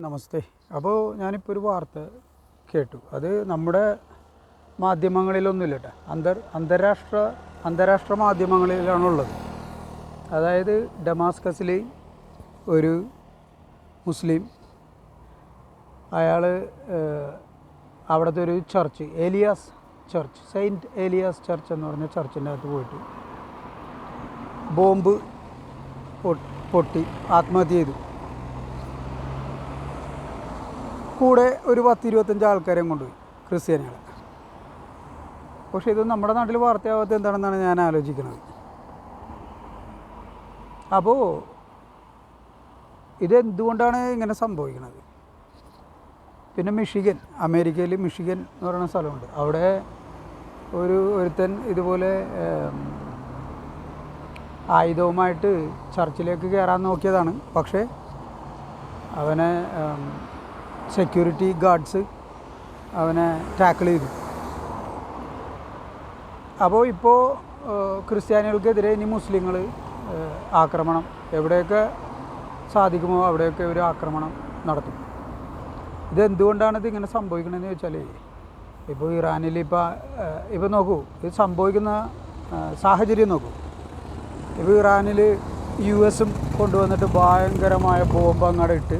നമസ്തേ. അപ്പോൾ ഞാനിപ്പോൾ ഒരു വാർത്ത കേട്ടു. അത് നമ്മുടെ മാധ്യമങ്ങളിലൊന്നുമില്ല കേട്ടോ അന്തർ അന്താരാഷ്ട്ര അന്താരാഷ്ട്ര മാധ്യമങ്ങളിലാണുള്ളത്. അതായത് ഡമാസ്കസിൽ ഒരു മുസ്ലിം അയാൾ അവിടുത്തെ ഒരു church Elias church saint Elias church എന്ന് പറഞ്ഞ ചർച്ചിന്റെ അകത്ത് പോയിട്ട് ബോംബ് പൊട്ടി ആത്മഹത്യ ചെയ്തു. കൂടെ ഒരു പത്ത് ഇരുപത്തഞ്ച് ആൾക്കാരെയും കൊണ്ടുപോയി ക്രിസ്ത്യാനികളെ. പക്ഷേ ഇത് നമ്മുടെ നാട്ടിൽ വാർത്തയാവാത്ത എന്താണെന്നാണ് ഞാൻ ആലോചിക്കുന്നത്. അപ്പോൾ ഇതെന്തുകൊണ്ടാണ് ഇങ്ങനെ സംഭവിക്കുന്നത്? പിന്നെ മിഷിഗൻ അമേരിക്കയിൽ മിഷിഗൻ എന്ന് പറയുന്ന സ്ഥലമുണ്ട്. അവിടെ ഒരു ഒരുത്തൻ ഇതുപോലെ ആയുധവുമായിട്ട് ചർച്ചിലേക്ക് കയറാൻ നോക്കിയതാണ്. പക്ഷേ അവനെ സെക്യൂരിറ്റി ഗാർഡ്സ് അവനെ ടാക്കിൾ ചെയ്തു. അപ്പോൾ ഇപ്പോൾ ക്രിസ്ത്യാനികൾക്കെതിരെ ഇനി മുസ്ലിങ്ങൾ ആക്രമണം എവിടെയൊക്കെ സാധിക്കുമോ അവിടെയൊക്കെ ഒരു ആക്രമണം നടത്തും. ഇതെന്തുകൊണ്ടാണ് ഇത് ഇങ്ങനെ ചോദിച്ചാൽ ഇപ്പോൾ ഇറാനിൽ ഇപ്പോൾ ഇപ്പോൾ നോക്കൂ ഇത് സംഭവിക്കുന്ന സാഹചര്യം നോക്കൂ. ഇപ്പോൾ ഇറാനിൽ യു എസും കൊണ്ടുവന്നിട്ട് ഭയങ്കരമായ ബോംബ് അങ്ങോട്ട് ഇട്ട്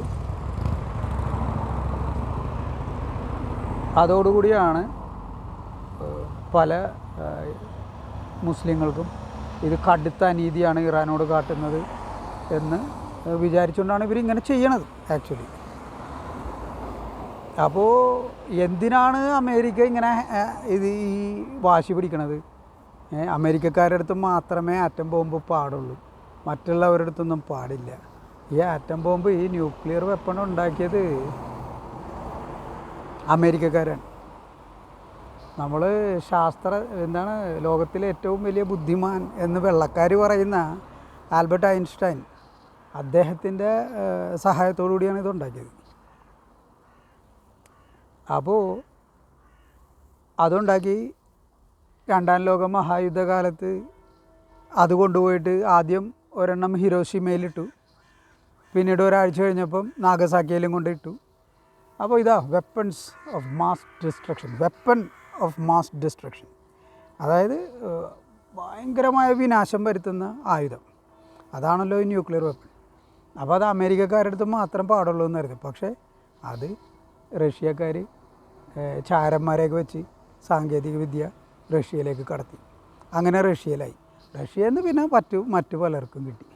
അതോടുകൂടിയാണ് പല മുസ്ലിങ്ങൾക്കും ഇത് കടുത്ത അനീതിയാണ് ഇറാനോട് കാട്ടുന്നത് എന്ന് വിചാരിച്ചുകൊണ്ടാണ് ഇവരിങ്ങനെ ചെയ്യണത് ആക്ച്വലി. അപ്പോൾ എന്തിനാണ് അമേരിക്ക ഇങ്ങനെ ഇത് ഈ വാശി പിടിക്കണത്? അമേരിക്കക്കാരുടെ അടുത്ത് മാത്രമേ ആറ്റം ബോംബ് പാടുള്ളൂ. മറ്റുള്ളവരുടെ അടുത്തൊന്നും പാടില്ല. ഈ ആറ്റം ബോംബ് ഈ ന്യൂക്ലിയർ വെപ്പൺ ഉണ്ടാക്കിയത് അമേരിക്കക്കാരാണ്. നമ്മൾ ശാസ്ത്ര എന്താണ് ലോകത്തിലെ ഏറ്റവും വലിയ ബുദ്ധിമാൻ എന്ന് വെള്ളക്കാർ പറയുന്ന ആൽബർട്ട് ഐൻസ്റ്റൈൻ അദ്ദേഹത്തിന്റെ സഹായത്തോടു കൂടിയാണ് ഇത് ഉണ്ടാക്കിയത് അപ്പോൾ അതുണ്ടാക്കി രണ്ടാം ലോക മഹായുദ്ധകാലത്ത് അത് കൊണ്ടുപോയിട്ട് ആദ്യം ഒരെണ്ണം ഹിരോഷിമയിലിട്ടു. പിന്നീട് ഒരാഴ്ച കഴിഞ്ഞപ്പം നാഗസാക്കിയിലും കൊണ്ടിട്ടു. അപ്പോൾ ഇതാ weapons of mass destruction weapon of mass destruction അതായത് ഭയങ്കരമായ വിനാശം വരുത്തുന്ന ആയുധം. അതാണല്ലോ ഈ ന്യൂക്ലിയർ വെപ്പൺ അപ്പോൾ അത് അമേരിക്കക്കാരുടെ അടുത്ത് മാത്രം പാടുള്ളൂ എന്നായിരുന്നു പക്ഷേ അത് റഷ്യക്കാർ ചാരന്മാരെയൊക്കെ വെച്ച് സാങ്കേതിക വിദ്യ റഷ്യയിലേക്ക് കടത്തി. അങ്ങനെ റഷ്യയിലായി. റഷ്യയിൽ നിന്ന് പിന്നെ മറ്റു മറ്റു പലർക്കും കിട്ടി.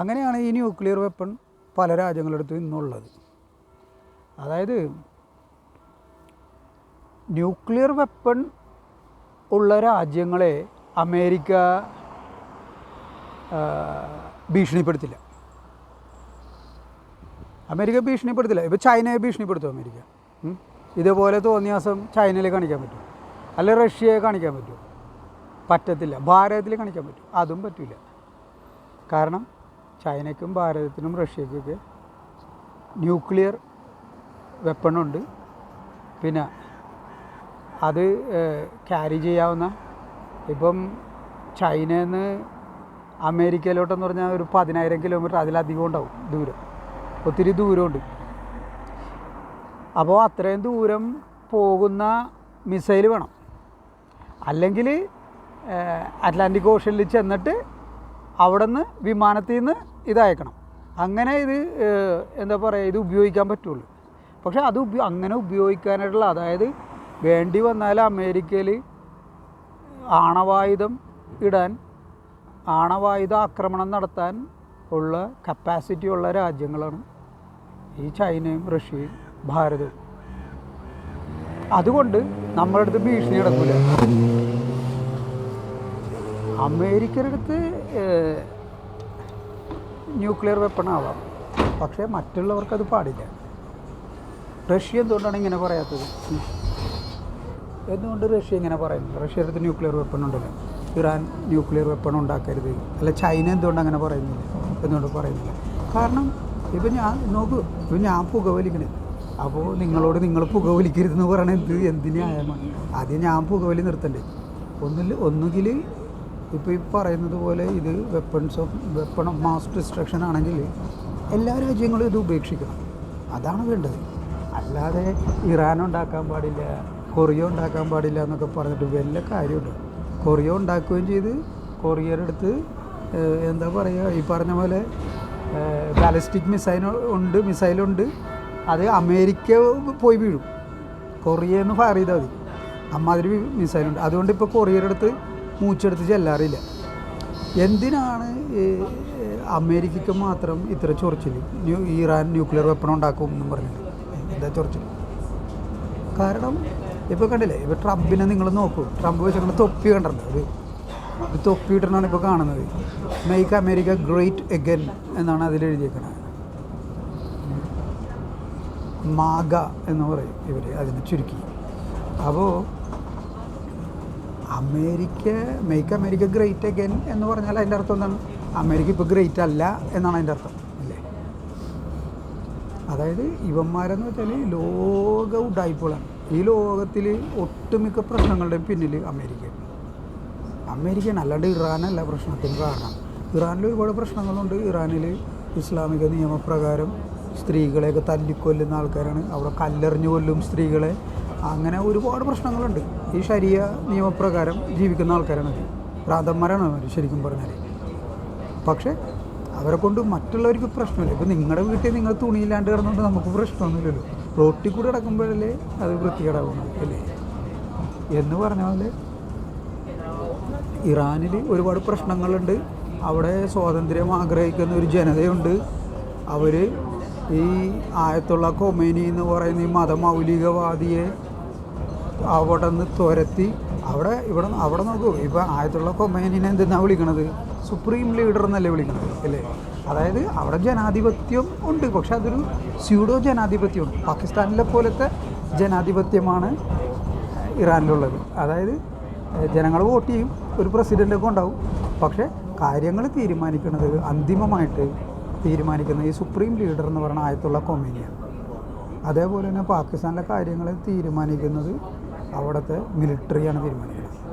അങ്ങനെയാണ് ഈ ന്യൂക്ലിയർ വെപ്പൺ പല രാജ്യങ്ങളെടുത്തും ഇന്നുള്ളത്. അതായത് ന്യൂക്ലിയർ വെപ്പൺ ഉള്ള രാജ്യങ്ങളെ അമേരിക്ക ഭീഷണിപ്പെടുത്തില്ല. അമേരിക്ക ഭീഷണിപ്പെടുത്തില്ല. ഇപ്പോൾ ചൈനയെ ഭീഷണിപ്പെടുത്തും അമേരിക്ക. ഇതേപോലെ തോന്നിയാസം ചൈനയിൽ കാണിക്കാൻ പറ്റും. അല്ലെ റഷ്യയെ കാണിക്കാൻ പറ്റും. പറ്റത്തില്ല. ഭാരതത്തിൽ കാണിക്കാൻ പറ്റും. അതും പറ്റില്ല കാരണം ചൈനയ്ക്കും ഭാരതത്തിനും റഷ്യയ്ക്കൊക്കെ ന്യൂക്ലിയർ വെപ്പണുണ്ട് പിന്നെ അത് ക്യാരി ചെയ്യാവുന്ന ഇപ്പം ചൈനയിൽ നിന്ന് അമേരിക്കയിലോട്ടെന്ന് പറഞ്ഞാൽ ഒരു പതിനായിരം കിലോമീറ്റർ അതിലധികം ഉണ്ടാവും ദൂരം. ഒത്തിരി ദൂരമുണ്ട്. അപ്പോൾ അത്രയും ദൂരം പോകുന്ന മിസൈൽ വേണം. അല്ലെങ്കിൽ അറ്റ്ലാന്റിക് ഓഷനിൽ ചെന്നിട്ട് അവിടെ നിന്ന് വിമാനത്തിൽ നിന്ന് ഇതയക്കണം. അങ്ങനെ ഇത് എന്താ പറയുക ഇത് ഉപയോഗിക്കാൻ പറ്റുള്ളൂ. പക്ഷേ അത് അങ്ങനെ ഉപയോഗിക്കാനായിട്ടുള്ള അതായത് വേണ്ടി വന്നാൽ അമേരിക്കയിൽ ആണവായുധം ഇടാൻ ആണവായുധ ആക്രമണം നടത്താൻ ഉള്ള കപ്പാസിറ്റി ഉള്ള രാജ്യങ്ങളാണ് ഈ ചൈനയും റഷ്യയും ഭാരതവും. അതുകൊണ്ട് നമ്മുടെ അടുത്ത് ഭീഷണി നടക്കില്ല അമേരിക്കയുടെ അടുത്ത് ന്യൂക്ലിയർ വെപ്പൺ ആവാം പക്ഷേ മറ്റുള്ളവർക്കത് പാടില്ല. റഷ്യ എന്തുകൊണ്ടാണ് ഇങ്ങനെ പറയാത്തത്? എന്തുകൊണ്ട് റഷ്യ ഇങ്ങനെ പറയുന്നത്? റഷ്യയുടെ അടുത്ത് ന്യൂക്ലിയർ വെപ്പൺ ഉണ്ടല്ലോ. ഇറാൻ ന്യൂക്ലിയർ വെപ്പൺ ഉണ്ടാക്കരുത്. അല്ല ചൈന എന്തുകൊണ്ട് അങ്ങനെ പറയുന്നില്ല? എന്തുകൊണ്ട് പറയുന്നില്ല? കാരണം ഇപ്പം ഞാൻ നോക്കൂ ഇപ്പം ഞാൻ പുകവലിക്കണേ അപ്പോൾ നിങ്ങളോട് നിങ്ങൾ പുകവലിക്കരുതെന്ന് പറയണത് എന്ത്? എന്ത് ന്യായമാണ്? ആദ്യം ഞാൻ പുകവലി നിർത്തണ്ടേ. ഒന്നിൽ ഒന്നുകിൽ ഇപ്പോൾ ഈ പറയുന്നത് പോലെ ഇത് weapons of weapon of mass destruction ആണെങ്കിൽ എല്ലാ രാജ്യങ്ങളും ഇത് ഉപേക്ഷിക്കണം. അതാണ് വേണ്ടത്. അല്ലാതെ ഇറാൻ ഉണ്ടാക്കാൻ പാടില്ല കൊറിയ ഉണ്ടാക്കാൻ പാടില്ല എന്നൊക്കെ പറഞ്ഞിട്ട് വല്ല കാര്യമുണ്ട്. കൊറിയ ഉണ്ടാക്കുകയും ചെയ്ത് കൊറിയയുടെ അടുത്ത് എന്താ പറയുക ഈ പറഞ്ഞ പോലെ ബാലിസ്റ്റിക് മിസൈൽ ഉണ്ട് മിസൈലുണ്ട് അത് അമേരിക്ക പോയി വീഴും. കൊറിയയിൽ നിന്ന് ഫയർ ചെയ്താൽ മതി. അമ്മാതിരി മിസൈലുണ്ട് അതുകൊണ്ട് ഇപ്പോൾ കൊറിയയുടെ അടുത്ത് മൂച്ചെടുത്ത് ചെല്ലാറില്ല. എന്തിനാണ് അമേരിക്കയ്ക്ക് മാത്രം ഇത്ര ചൊറിച്ചിൽ ഇറാൻ ന്യൂക്ലിയർ വെപ്പൺ ഉണ്ടാക്കും എന്നും പറഞ്ഞിട്ട്. എന്താ ചൊറിച്ചിൽ കാരണം ഇപ്പോൾ കണ്ടില്ലേ ഇപ്പോൾ ട്രംപിനെ നിങ്ങൾ നോക്കൂ. ട്രംപ് വെച്ചങ്ങനെ തൊപ്പി കണ്ടിട്ടുണ്ട് ഒരു ഒരു തൊപ്പി കാണുന്നത്. മേക്ക് അമേരിക്ക ഗ്രേറ്റ് എഗൻ എന്നാണ് അതിൽ എഴുതിയേക്കുന്നത് മാഗ എന്ന് പറയും ഇവർ അതിനെ ചുരുക്കി. അപ്പോൾ America make America great again എന്ന് പറഞ്ഞാൽ അതിന്റെ അർത്ഥം എന്താണ്? അമേരിക്ക ഇപ്പോൾ ഗ്രേറ്റ് അല്ല എന്നാണ് അതിന്റെ അർത്ഥം. അതായത് ഇവന്മാരെന്ന് വെച്ചാൽ ലോക ഉഡായ്പകളാണ് ഈ ലോകത്തിൽ ഒട്ടുമിക്ക പ്രശ്നങ്ങളുടെയും പിന്നിൽ അമേരിക്ക അമേരിക്കയാണ് അല്ലാണ്ട് ഇറാനല്ല പ്രശ്നത്തിന് കാരണം. ഇറാനിൽ ഒരുപാട് പ്രശ്നങ്ങളുണ്ട്. ഇറാനിൽ ഇസ്ലാമിക നിയമപ്രകാരം സ്ത്രീകളെയൊക്കെ തല്ലിക്കൊല്ലുന്ന ആൾക്കാരാണ്. അവിടെ കല്ലെറിഞ്ഞു കൊല്ലും സ്ത്രീകളെ. അങ്ങനെ ഒരുപാട് പ്രശ്നങ്ങളുണ്ട്. ഈ ശരിയ നിയമപ്രകാരം ജീവിക്കുന്ന ആൾക്കാരാണ് ഭ്രാന്തന്മാരാണ് ശരിക്കും പറഞ്ഞാൽ പക്ഷേ അവരെ കൊണ്ട് മറ്റുള്ളവർക്ക് പ്രശ്നമില്ല. ഇപ്പോൾ നിങ്ങളുടെ വീട്ടിൽ നിങ്ങൾ തുണിയില്ലാണ്ട് കിടന്നുകൊണ്ട് നമുക്ക് പ്രശ്നമൊന്നുമില്ലല്ലോ. റോട്ടിൽ കൂടെ കിടക്കുമ്പോഴല്ലേ അത് വൃത്തികേടാവുന്നു അല്ലേ? എന്ന് പറഞ്ഞ പോലെ ഇറാനിൽ ഒരുപാട് പ്രശ്നങ്ങളുണ്ട്. അവിടെ സ്വാതന്ത്ര്യം ആഗ്രഹിക്കുന്ന ഒരു ജനതയുണ്ട്. അവർ ഈ ആയത്തുള്ള കൊമേനി എന്ന് പറയുന്ന ഈ മതമൗലികവാദിയെ അവിടെ നിന്ന് തുരത്തി അവിടെ ഇവിടെ അവിടെ നോക്കൂ. ഇപ്പോൾ ആയത്തുള്ള കൊമേനിനെ എന്തെന്നാണ് വിളിക്കണത്? സുപ്രീം ലീഡർ എന്നല്ലേ വിളിക്കണത്? അല്ലേ? അതായത് അവിടെ ജനാധിപത്യം ഉണ്ട്. പക്ഷെ അതൊരു സ്യൂഡോ ജനാധിപത്യമാണ് പാകിസ്ഥാനിലെ പോലത്തെ ജനാധിപത്യമാണ് ഇറാനിലുള്ളത്. അതായത് ജനങ്ങൾ വോട്ട് ചെയ്യും. ഒരു പ്രസിഡന്റൊക്കെ ഉണ്ടാവും. പക്ഷേ കാര്യങ്ങൾ തീരുമാനിക്കുന്നത് അന്തിമമായിട്ട് തീരുമാനിക്കുന്നത് ഈ സുപ്രീം ലീഡർ എന്ന് പറയുന്ന ആയത്തുള്ള കൊമേനിയാണ്. അതേപോലെ തന്നെ പാകിസ്ഥാനിലെ കാര്യങ്ങൾ തീരുമാനിക്കുന്നത് അവിടുത്തെ മിലിറ്ററിയാണ് തീരുമാനിക്കുന്നത്.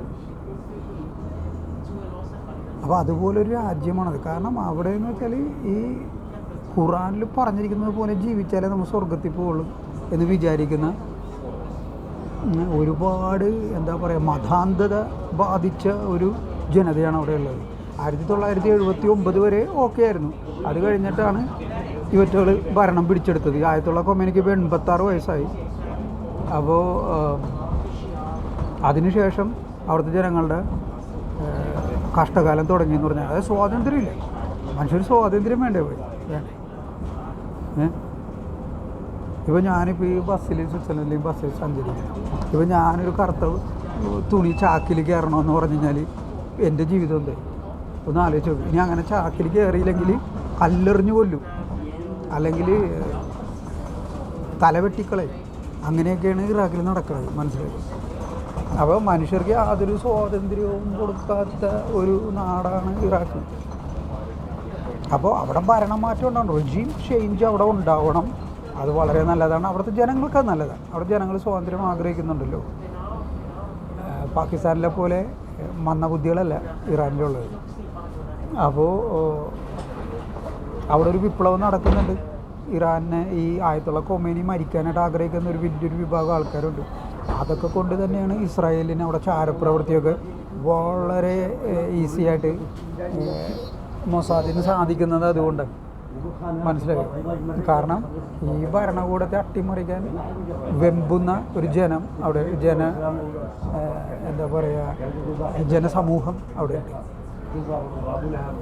അപ്പോൾ അതുപോലൊരു രാജ്യമാണത് കാരണം അവിടെ എന്ന് വെച്ചാൽ ഈ ഖുറാനിൽ പറഞ്ഞിരിക്കുന്നത് പോലെ ജീവിച്ചാലേ നമ്മൾ സ്വർഗത്തിൽ പോകുള്ളൂ എന്ന് വിചാരിക്കുന്ന ഒരുപാട് എന്താ പറയുക മതാന്ധത ബാധിച്ച ഒരു ജനതയാണ് അവിടെ ഉള്ളത്. ആയിരത്തി തൊള്ളായിരത്തി എഴുപത്തി ഒമ്പത് വരെ ഓക്കെ ആയിരുന്നു. അത് കഴിഞ്ഞിട്ടാണ് ഇവറ്റകൾ ഭരണം പിടിച്ചെടുത്തത്. ആയിരത്തി എനിക്ക് ഇപ്പോൾ എൺപത്താറ് വയസ്സായി. അപ്പോൾ അതിനുശേഷം അവിടുത്തെ ജനങ്ങളുടെ കഷ്ടകാലം തുടങ്ങിയെന്ന് പറഞ്ഞാൽ അത് സ്വാതന്ത്ര്യമില്ല? മനുഷ്യർ സ്വാതന്ത്ര്യം വേണ്ടേ പോയി? വേണ്ടേ. ഇപ്പോൾ ഞാനിപ്പോൾ ഈ ബസ്സിൽ സ്വിറ്റ്സർലൻഡിൽ ബസ്സിൽ സഞ്ചരിക്കുന്നു. ഇപ്പോൾ ഞാനൊരു കറുത്ത തുണി ചാക്കിൽ കയറണമെന്ന് പറഞ്ഞു കഴിഞ്ഞാൽ എന്റെ ജീവിതം എന്തായി ഒന്ന് ആലോചിച്ച് നോക്കും. ഇനി അങ്ങനെ ചാക്കിൽ കയറിയില്ലെങ്കിൽ കല്ലെറിഞ്ഞു കൊല്ലും. അല്ലെങ്കിൽ തല വെട്ടിക്കളയും. അങ്ങനെയൊക്കെയാണ് ഇറാഖിൽ നടക്കുന്നത്. മനസ്സിലായി? അപ്പോൾ മനുഷ്യർക്ക് യാതൊരു സ്വാതന്ത്ര്യവും കൊടുക്കാത്ത ഒരു നാടാണ് ഇറാഖ്. അപ്പോൾ അവിടെ ഭരണമാറ്റം ഉണ്ടാവണം. റെജീം ചേഞ്ച് അവിടെ ഉണ്ടാവണം. അത് വളരെ നല്ലതാണ്. അവിടുത്തെ ജനങ്ങൾക്ക് അത് നല്ലതാണ്. അവിടെ ജനങ്ങൾ സ്വാതന്ത്ര്യം ആഗ്രഹിക്കുന്നുണ്ടല്ലോ. പാകിസ്ഥാനിലെ പോലെ മന്ദബുദ്ധികളല്ല ഇറാനിലുള്ളത്. അപ്പോൾ അവിടെ ഒരു വിപ്ലവം നടക്കുന്നുണ്ട്. ഇറാനെ ഈ ആയത്തുള്ള കൊമേനി മരിക്കാനായിട്ട് ആഗ്രഹിക്കുന്ന ഒരു വലിയൊരു വിഭാഗം ആൾക്കാരുണ്ട്. അതൊക്കെ കൊണ്ട് തന്നെയാണ് ഇസ്രായേലിന് അവിടെ ചാരപ്രവൃത്തിയൊക്കെ വളരെ ഈസി ആയിട്ട് മൊസാദിന് സാധിക്കുന്നത് അതുകൊണ്ട്. മനസ്സിലായി? കാരണം ഈ ഭരണകൂടത്തെ അട്ടിമറിക്കാൻ വെമ്പുന്ന ഒരു ജനം അവിടെ ജന എന്താ പറയുക ജനസമൂഹം അവിടെ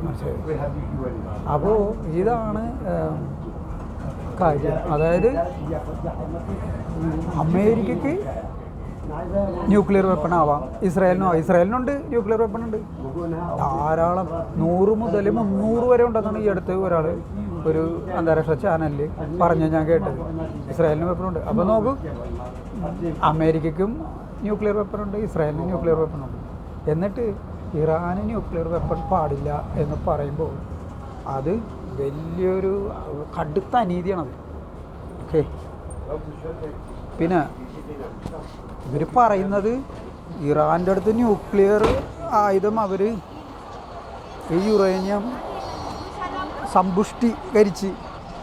ഉണ്ട്. അപ്പോൾ ഇതാണ് കാര്യം. അതായത് അമേരിക്കയ്ക്ക് ന്യൂക്ലിയർ വെപ്പൺ ആവാം. ഇസ്രായേലിനോ ഇസ്രായേലിനുണ്ട് ന്യൂക്ലിയർ വെപ്പൺ ഉണ്ട്. ധാരാളം. നൂറ് മുതൽ മുന്നൂറ് വരെ ഉണ്ടെന്നാണ് ഈ അടുത്ത് ഒരാൾ ഒരു അന്താരാഷ്ട്ര ചാനലിൽ പറഞ്ഞു ഞാൻ കേട്ടത്. ഇസ്രായേലിന് വെപ്പണുണ്ട് അപ്പോൾ നോക്കൂ. അമേരിക്കയ്ക്കും ന്യൂക്ലിയർ വെപ്പണുണ്ട് ഇസ്രായേലിന് ന്യൂക്ലിയർ വെപ്പണുണ്ട് എന്നിട്ട് ഇറാന് ന്യൂക്ലിയർ വെപ്പൺ പാടില്ല എന്ന് പറയുമ്പോൾ അത് വലിയൊരു കടുത്ത അനീതിയാണത്. ഓക്കെ പിന്നെ ഇവർ പറയുന്നത് ഇറാന്റെ അടുത്ത് ന്യൂക്ലിയർ ആയുധം അവർ ഈ യുറേനിയം സമ്പുഷ്ടീകരിച്ച്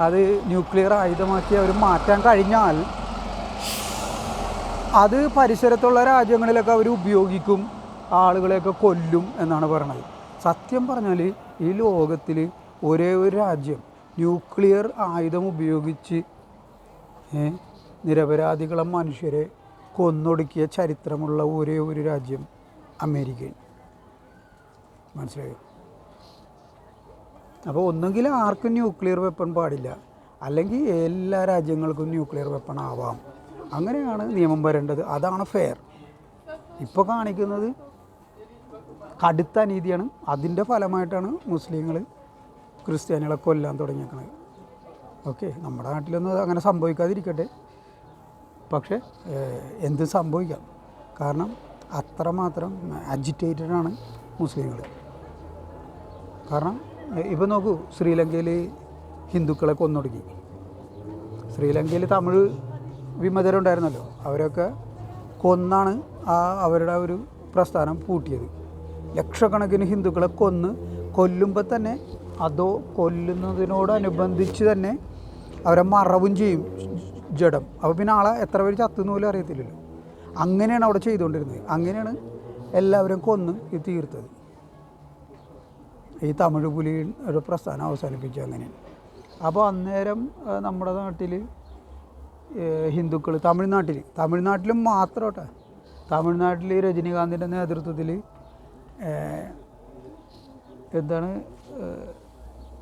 അത് ന്യൂക്ലിയർ ആയുധമാക്കി അവർ മാറ്റാൻ കഴിഞ്ഞാൽ അത് പരിസരത്തുള്ള രാജ്യങ്ങളിലൊക്കെ അവർ ഉപയോഗിക്കും ആളുകളെയൊക്കെ കൊല്ലും എന്നാണ് പറയണത്. സത്യം പറഞ്ഞാൽ ഈ ലോകത്തിൽ ഒരേ ഒരു രാജ്യം ന്യൂക്ലിയർ ആയുധം ഉപയോഗിച്ച് നിരപരാധികളും മനുഷ്യരെ കൊന്നൊടുക്കിയ ചരിത്രമുള്ള ഒരേ ഒരു രാജ്യം അമേരിക്കയാണ്. മനസ്സിലായോ? അപ്പോൾ ഒന്നുകിൽ ആർക്കും ന്യൂക്ലിയർ വെപ്പൺ പാടില്ല അല്ലെങ്കിൽ എല്ലാ രാജ്യങ്ങൾക്കും ന്യൂക്ലിയർ വെപ്പൺ ആവാം. അങ്ങനെയാണ് നിയമം വരേണ്ടത്. അതാണ് ഫെയർ ഇപ്പോൾ കാണിക്കുന്നത് കടുത്ത അനീതിയാണ്. അതിന്റെ ഫലമായിട്ടാണ് മുസ്ലിങ്ങൾ ക്രിസ്ത്യാനികളെ കൊല്ലാൻ തുടങ്ങിയേക്കുന്നത് ഓക്കെ നമ്മുടെ നാട്ടിലൊന്നും അങ്ങനെ സംഭവിക്കാതിരിക്കട്ടെ. പക്ഷേ എന്ത് സംഭവിക്കാം? കാരണം അത്രമാത്രം അജിറ്റേറ്റഡ് ആണ് മുസ്ലിങ്ങൾ കാരണം ഇപ്പം നോക്കൂ ശ്രീലങ്കയിൽ ഹിന്ദുക്കളെ കൊന്നൊടുക്കി. ശ്രീലങ്കയിൽ തമിഴ് വിമതരുണ്ടായിരുന്നല്ലോ. അവരൊക്കെ കൊന്നാണ് ആ അവരുടെ ഒരു പ്രസ്ഥാനം പൂട്ടിയത്. ലക്ഷക്കണക്കിന് ഹിന്ദുക്കളെ കൊന്ന് കൊല്ലുമ്പോൾ തന്നെ അതോ കൊല്ലുന്നതിനോടനുബന്ധിച്ച് തന്നെ അവരെ മറവും ചെയ്യും. ജഡം. അപ്പോൾ പിന്നെ ആളെ എത്ര പേര് ചത്തുന്ന അറിയത്തില്ലല്ലോ. അങ്ങനെയാണ് അവിടെ ചെയ്തുകൊണ്ടിരുന്നത്. അങ്ങനെയാണ് എല്ലാവരും കൊന്ന് ഇത് തീർത്തത്. ഈ തമിഴ് പുലി ഒരു പ്രസ്ഥാനം അവസാനിപ്പിച്ചു അങ്ങനെയാണ് അപ്പോൾ അന്നേരം നമ്മുടെ നാട്ടിൽ ഹിന്ദുക്കൾ തമിഴ്നാട്ടിൽ തമിഴ്നാട്ടിലും മാത്രം കേട്ടോ തമിഴ്നാട്ടിൽ രജനീകാന്തിന്റെ നേതൃത്വത്തിൽ എന്താണ്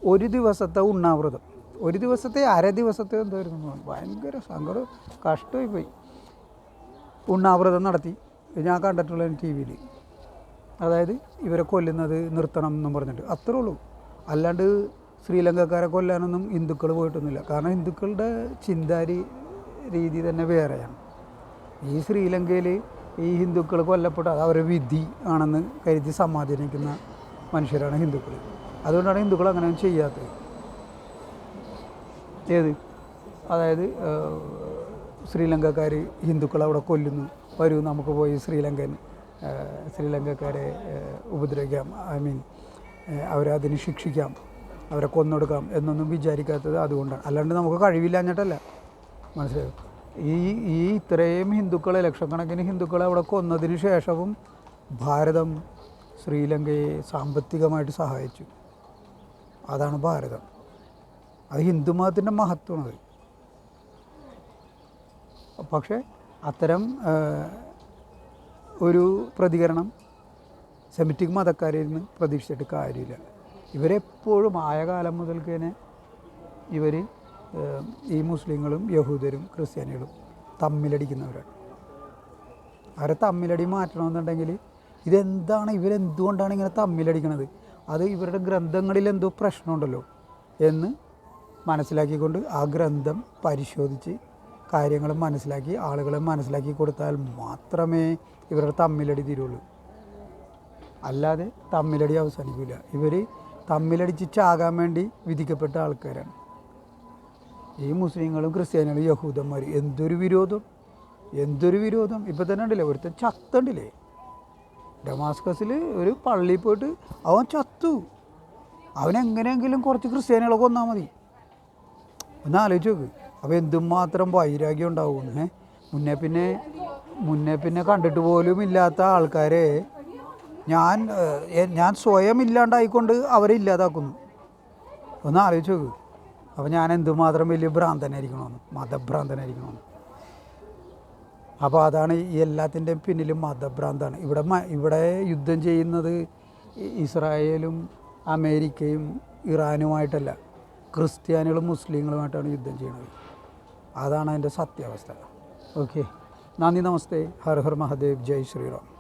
ഒരു ദിവസത്തെ ഉണ്ണാവൃതം ഒരു ദിവസത്തെ അര ദിവസത്തെ എന്തായിരുന്നു ഭയങ്കര സങ്കടം കഷ്ടമായി പോയി. ഉണ്ണാവൃതം നടത്തി. ഞാൻ കണ്ടിട്ടുള്ള ടി വിയിൽ. അതായത് ഇവരെ കൊല്ലുന്നത് നിർത്തണം എന്നും പറഞ്ഞിട്ട്. അത്രേ ഉള്ളൂ. അല്ലാണ്ട് ശ്രീലങ്കക്കാരെ കൊല്ലാനൊന്നും ഹിന്ദുക്കൾ പോയിട്ടൊന്നുമില്ല. കാരണം ഹിന്ദുക്കളുടെ ചിന്താരി രീതി തന്നെ വേറെയാണ്. ഈ ശ്രീലങ്കയിൽ ഈ ഹിന്ദുക്കൾ കൊല്ലപ്പെട്ട അത് അവരുടെ വിധി ആണെന്ന് കരുതി സമാധാനിക്കുന്ന മനുഷ്യരാണ് ഹിന്ദുക്കൾ. അതുകൊണ്ടാണ് ഹിന്ദുക്കൾ അങ്ങനെ ചെയ്യാത്തത്. ഏത്? അതായത് ശ്രീലങ്കക്കാർ ഹിന്ദുക്കൾ അവിടെ കൊല്ലുന്നു. വരൂ നമുക്ക് പോയി ശ്രീലങ്കൻ ശ്രീലങ്കക്കാരെ ഉപദ്രവിക്കാം. ഐ മീൻ അവരതിന് ശിക്ഷിക്കാം. അവരെ കൊന്നൊടുക്കാം എന്നൊന്നും വിചാരിക്കാത്തത് അതുകൊണ്ടാണ്. അല്ലാണ്ട് നമുക്ക് കഴിവില്ലാഞ്ഞിട്ടല്ല മനസ്സിലായോ? ഈ ഈ ഇത്രയും ഹിന്ദുക്കളെ ലക്ഷക്കണക്കിന് ഹിന്ദുക്കളെ അവിടെ കൊന്നതിന് ശേഷവും ഭാരതം ശ്രീലങ്കയെ സാമ്പത്തികമായിട്ട് സഹായിച്ചു. അതാണ് ഭാരതം. അത് ഹിന്ദുമതത്തിന്റെ മഹത്വമാണത് പക്ഷേ അത്തരം ഒരു പ്രതികരണം സെമിറ്റിക് മതക്കാരിൽ നിന്ന് പ്രതീക്ഷിച്ചിട്ട് കാര്യമില്ല. ഇവരെപ്പോഴും ആയ കാലം മുതൽക്ക് തന്നെ ഇവർ ഈ മുസ്ലിങ്ങളും യഹൂദരും ക്രിസ്ത്യാനികളും തമ്മിലടിക്കുന്നവരാണ്. അവരെ തമ്മിലടി മാറ്റണമെന്നുണ്ടെങ്കിൽ ഇതെന്താണ് ഇവരെന്തുകൊണ്ടാണ് ഇങ്ങനെ തമ്മിലടിക്കണത്? അത് ഇവരുടെ ഗ്രന്ഥങ്ങളിൽ എന്തോ പ്രശ്നമുണ്ടല്ലോ എന്ന് മനസ്സിലാക്കിക്കൊണ്ട് ആ ഗ്രന്ഥം പരിശോധിച്ച് കാര്യങ്ങൾ മനസ്സിലാക്കി ആളുകളെ മനസ്സിലാക്കി കൊടുത്താൽ മാത്രമേ ഇവരുടെ തമ്മിലടി തീരുള്ളൂ. അല്ലാതെ തമ്മിലടി അവസാനിക്കില്ല ഇവർ തമ്മിലടിച്ച് ചാകാൻ വേണ്ടി വിധിക്കപ്പെട്ട ആൾക്കാരാണ്. ഈ മുസ്ലിങ്ങളും ക്രിസ്ത്യാനികളും യഹൂദന്മാർ എന്തൊരു വിരോധം? എന്തൊരു വിരോധം? ഇപ്പം തന്നെ ഉണ്ടല്ലേ ഒരുത്തൻ ചത്തണ്ടില്ലേ? ഡമാസ്കസിൽ ഒരു പള്ളിയിൽ പോയിട്ട് അവൻ ചത്തു. അവനെങ്ങനെയെങ്കിലും കുറച്ച് ക്രിസ്ത്യാനികളൊക്കെ കൊന്നാൽ മതി. ഒന്ന് ആലോചിച്ച് നോക്ക്. അപ്പോൾ എന്തുമാത്രം വൈരാഗ്യം ഉണ്ടാവും ഏ? മുന്നേ പിന്നെ മുന്നേ പിന്നെ കണ്ടിട്ട് പോലും ഇല്ലാത്ത ആൾക്കാരെ ഞാൻ ഞാൻ സ്വയം ഇല്ലാണ്ടായിക്കൊണ്ട് അവരെ ഇല്ലാതാക്കുന്നു. ഒന്ന് ആലോചിച്ച് നോക്ക്. അപ്പോൾ ഞാൻ എന്തുമാത്രം വലിയ ഭ്രാന്തനായിരിക്കണമെന്ന് മതഭ്രാന്തനായിരിക്കണമെന്ന്. അപ്പോൾ അതാണ് ഈ എല്ലാത്തിന്റെയും പിന്നിലും മതഭ്രാന്താണ്. ഇവിടെ ഇവിടെ യുദ്ധം ചെയ്യുന്നത് ഇസ്രായേലും അമേരിക്കയും ഇറാനുമായിട്ടല്ല. ക്രിസ്ത്യാനികളും മുസ്ലിങ്ങളുമായിട്ടാണ് യുദ്ധം ചെയ്യുന്നത്. അതാണ് അതിന്റെ സത്യാവസ്ഥ. ഓക്കെ. നന്ദി നമസ്തേ. ഹർ ഹർ മഹാദേവ്. ജയ് ശ്രീറാം.